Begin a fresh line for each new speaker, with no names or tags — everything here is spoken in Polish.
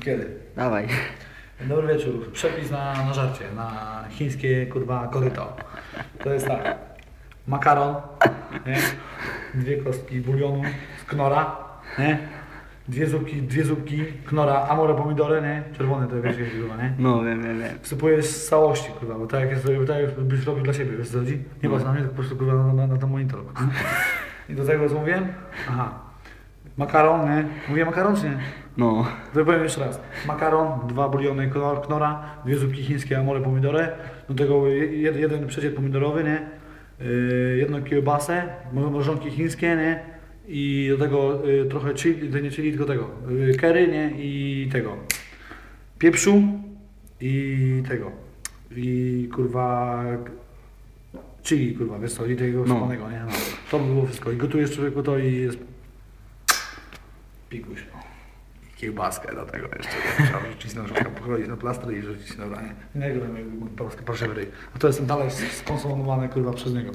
Kiedy?
Dawaj.
Dobry wieczór. Przepis na, na żarcie, na chińskie kurwa koryto. To jest tak. Makaron, nie? dwie kostki bulionu z knora, nie? Dwie zupki, dwie zupki knora, amore pomidory, nie? Czerwone to wiesz, jakie kurwa, nie?
No wiem, wiem, wiem.
Wsypujesz z całości, kurwa, bo tak jak, jest, tak jak byś robił dla siebie, wiesz co chodzi? Nie patrz na mnie, tylko po prostu kurwa na, na, na ten monitor. I do tego co mówiłem? Aha. Makaron, nie? Mówię makaron czy nie?
No.
To powiem jeszcze raz. Makaron, dwa buliony knor- knora, dwie zupki chińskie, amore pomidory, do tego jed, jeden przeciek pomidorowy, nie? Yy, jedną kiełbasę, mrożonki chińskie, nie? I do tego yy, trochę chili, nie chili, tylko tego, yy, curry, nie? I tego, pieprzu i tego, i kurwa, chili, kurwa, wiesz co, i tego
No.
nie? No. To by było wszystko. I gotujesz człowieku to i jest pikuś. I kiełbaskę do tego jeszcze. Trzeba rzucić na przykład, pochroić na plastry i rzucić na branie. Nie wiem, jak polskie proszę ryj. A to jest dalej skonsumowane kurwa przez niego.